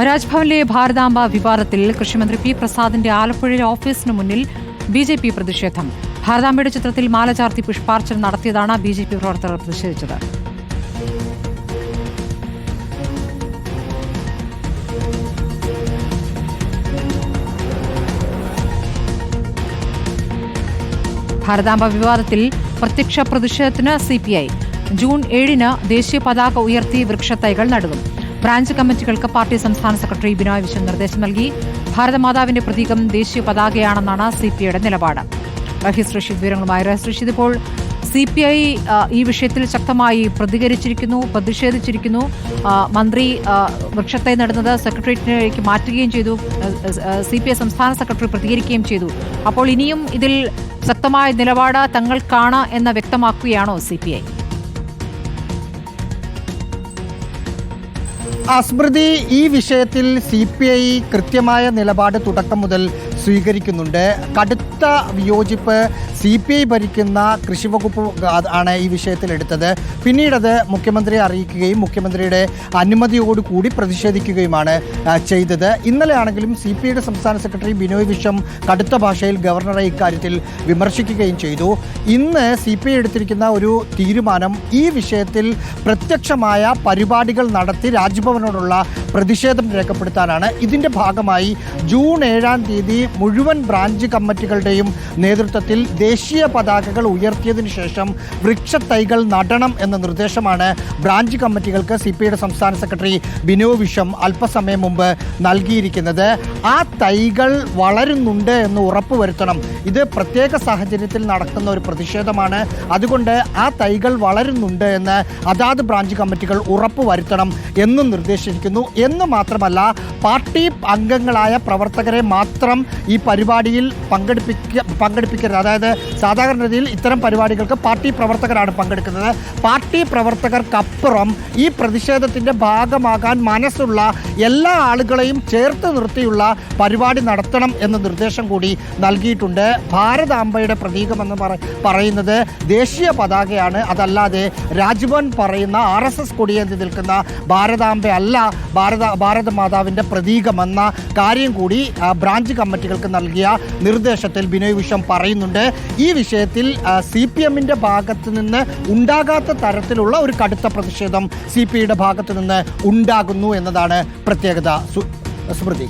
രാജ്ഭവനിലെ ഭാരതാംബ വിവാദത്തിൽ കൃഷിമന്ത്രി പി പ്രസാദിന്റെ ആലപ്പുഴയിലെ ഓഫീസിന് മുന്നിൽ ബി ജെ പി പ്രതിഷേധം. ഭാരതാംബയുടെ ചിത്രത്തിൽ മാല ചാർത്തി പുഷ്പാർച്ചന നടത്തിയതാണ് ബി ജെ പി പ്രവർത്തകർ പ്രതിഷേധിച്ചത്. ഭാരതാംബ വിവാദത്തിൽ പ്രത്യക്ഷ പ്രതിഷേധത്തിന് സി പി ഐ. ജൂൺ ഏഴിന് ദേശീയ പതാക ഉയർത്തി വൃക്ഷത്തൈകൾ നടും ബ്രാഞ്ച് കമ്മിറ്റികൾക്ക് പാർട്ടി സംസ്ഥാന സെക്രട്ടറി ബിനോയ് വിശ്വൻ നിർദ്ദേശം നൽകി. ഭാരതമാതാവിന്റെ പ്രതീകം ദേശീയ പതാകയാണെന്നാണ് സി പി ഐയുടെ നിലപാട്. റഹീസ് വിവരങ്ങളുമായി റഹീസ് ഇപ്പോൾ സി പി ഐ ഈ വിഷയത്തിൽ ശക്തമായി പ്രതികരിച്ചിരിക്കുന്നു പ്രതിഷേധിച്ചിരിക്കുന്നു. മന്ത്രി വൃക്ഷത്തെ നടുന്നത് സെക്രട്ടേറിയറ്റിലേക്ക് മാറ്റുകയും ചെയ്തു. സി പി ഐ സംസ്ഥാന സെക്രട്ടറി പ്രതികരിക്കുകയും ചെയ്തു. അപ്പോൾ ഇനിയും ഇതിൽ ശക്തമായ നിലപാട് തങ്ങൾക്കാണ് എന്ന് വ്യക്തമാക്കുകയാണോ സി പി അസ്മൃതി ഈ വിഷയത്തിൽ സി പി ഐ കൃത്യമായ നിലപാട് തുടക്കം മുതൽ സ്വീകരിക്കുന്നുണ്ട്. കടുത്ത വിയോജിപ്പ് സി പി ഐ ഭരിക്കുന്ന കൃഷിവകുപ്പ് ആണ് ഈ വിഷയത്തിൽ എടുത്തത്. പിന്നീടത് മുഖ്യമന്ത്രിയെ അറിയിക്കുകയും മുഖ്യമന്ത്രിയുടെ അനുമതിയോടുകൂടി പ്രതിഷേധിക്കുകയുമാണ് ചെയ്തത്. ഇന്നലെയാണെങ്കിലും സി പി ഐയുടെ സംസ്ഥാന സെക്രട്ടറി ബിനോയ് വിശ്വം കടുത്ത ഭാഷയിൽ ഗവർണറെ ഇക്കാര്യത്തിൽ വിമർശിക്കുകയും ചെയ്തു. ഇന്ന് സി പി ഐ എടുത്തിരിക്കുന്ന ഒരു തീരുമാനം ഈ വിഷയത്തിൽ പ്രത്യക്ഷമായ പരിപാടികൾ നടത്തി രാജ്ഭവനോടുള്ള പ്രതിഷേധം രേഖപ്പെടുത്താനാണ് ഇതിന്റെ ഭാഗമായി ജൂൺ ഏഴാം തീയതി മുഴുവൻ ബ്രാഞ്ച് കമ്മിറ്റികളുടെയും നേതൃത്വത്തിൽ ദേശീയ പതാകകൾ ഉയർത്തിയതിനു ശേഷം വൃക്ഷത്തൈകൾ നടണം എന്ന നിർദ്ദേശമാണ് ബ്രാഞ്ച് കമ്മിറ്റികൾക്ക് സി പി ഐയുടെ സംസ്ഥാന സെക്രട്ടറി ബിനോ വിഷം അല്പസമയം മുമ്പ് നൽകിയിരിക്കുന്നത്. ആ തൈകൾ വളരുന്നുണ്ട് എന്ന് ഉറപ്പുവരുത്തണം. ഇത് പ്രത്യേക സാഹചര്യത്തിൽ നടക്കുന്ന ഒരു പ്രതിഷേധമാണ്. അതുകൊണ്ട് ആ തൈകൾ വളരുന്നുണ്ട് എന്ന് അതാത് ബ്രാഞ്ച് കമ്മിറ്റികൾ ഉറപ്പുവരുത്തണം എന്നും നിർദ്ദേശിച്ചിരിക്കുന്നു എന്ന് മാത്രമല്ല പാർട്ടി അംഗങ്ങളായ പ്രവർത്തകരെ മാത്രം ഈ പരിപാടിയിൽ പങ്കെടുപ്പിക്ക പങ്കെടുപ്പിക്കരുത്. അതായത് സാധാരണ രീതിയിൽ ഇത്തരം പരിപാടികൾക്ക് പാർട്ടി പ്രവർത്തകരാണ് പങ്കെടുക്കുന്നത്. പാർട്ടി പ്രവർത്തകർക്കപ്പുറം ഈ പ്രതിഷേധത്തിന്റെ ഭാഗമാകാൻ മനസ്സുള്ള എല്ലാ ആളുകളെയും ചേർത്ത് നിർത്തിയുള്ള പരിപാടി നടത്തണം എന്ന നിർദ്ദേശം കൂടി നൽകിയിട്ടുണ്ട്. ഭാരതാംബയുടെ പ്രതീകമെന്ന് പറ പറയുന്നത് ദേശീയ പതാകയാണ്. അതല്ലാതെ രാജ്ഭവൻ പറയുന്ന ആർ എസ് എസ് കൊടിയേന്തി നിൽക്കുന്ന ഭാരതാംബ അല്ല. ഭാരത ഭാരത മാതാവിന്റെ പ്രതീകമെന്ന കാര്യം കൂടി ബ്രാഞ്ച് കമ്മിറ്റികൾക്ക് നൽകിയ നിർദ്ദേശത്തിൽ ബിനോയ് വിശ്വം പറയുന്നുണ്ട്. ഈ വിഷയത്തിൽ സി പി എമ്മിന്റെ ഭാഗത്ത് നിന്ന് ഉണ്ടാകാത്ത തരത്തിലുള്ള ഒരു കടുത്ത പ്രതിഷേധം സി പി ഐയുടെ ഭാഗത്ത് നിന്ന് ഉണ്ടാകുന്നു എന്നതാണ് പ്രത്യേകത. സ്മൃതി